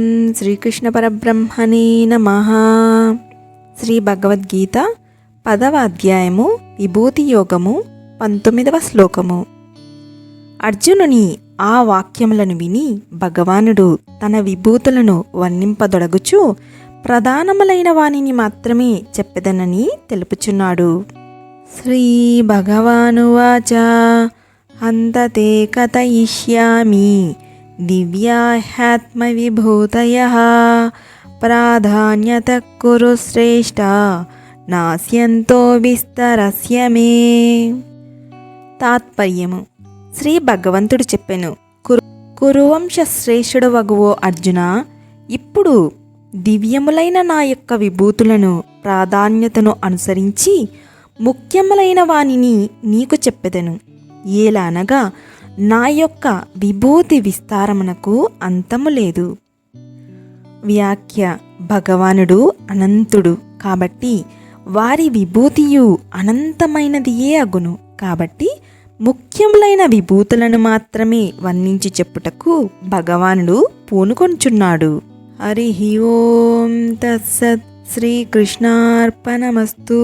ఓం శ్రీకృష్ణ పరబ్రహ్మణే నమ. శ్రీ భగవద్గీత పదవ అధ్యాయము విభూతి యోగము పంతొమ్మిదవ శ్లోకము. అర్జునుని ఆ వాక్యములను విని భగవానుడు తన విభూతులను వర్ణింపదొడగుచు ప్రధానములైన వానిని మాత్రమే చెప్పదనని తెలుపుచున్నాడు. శ్రీ భగవానువాచ హంతతే కథయిష్యామి దివ్యాహ్యాత్మవిభూతయ ప్రాధాన్యత కురు శ్రేష్ట నాస్యంతో విస్తరస్యమే తాత్పర్యము శ్రీ భగవంతుడు చెప్పెను। కురు కురువంశ శ్రేష్ఠుడు వగువో అర్జున ఇప్పుడు దివ్యములైన నా యొక్క విభూతులను ప్రాధాన్యతను అనుసరించి ముఖ్యములైన వానిని నీకు చెప్పెదను। ఏలానగా నా యొక్క విభూతి విస్తారమునకు అంతము లేదు. వ్యాఖ్య భగవానుడు అనంతుడు కాబట్టి వారి విభూతియు అనంతమైనదియే అగును. కాబట్టి ముఖ్యములైన విభూతులను మాత్రమే వర్ణించి చెప్పుటకు భగవానుడు పూనుకొంచున్నాడు. హరి ఓం తత్సత్ శ్రీకృష్ణార్పణమస్తు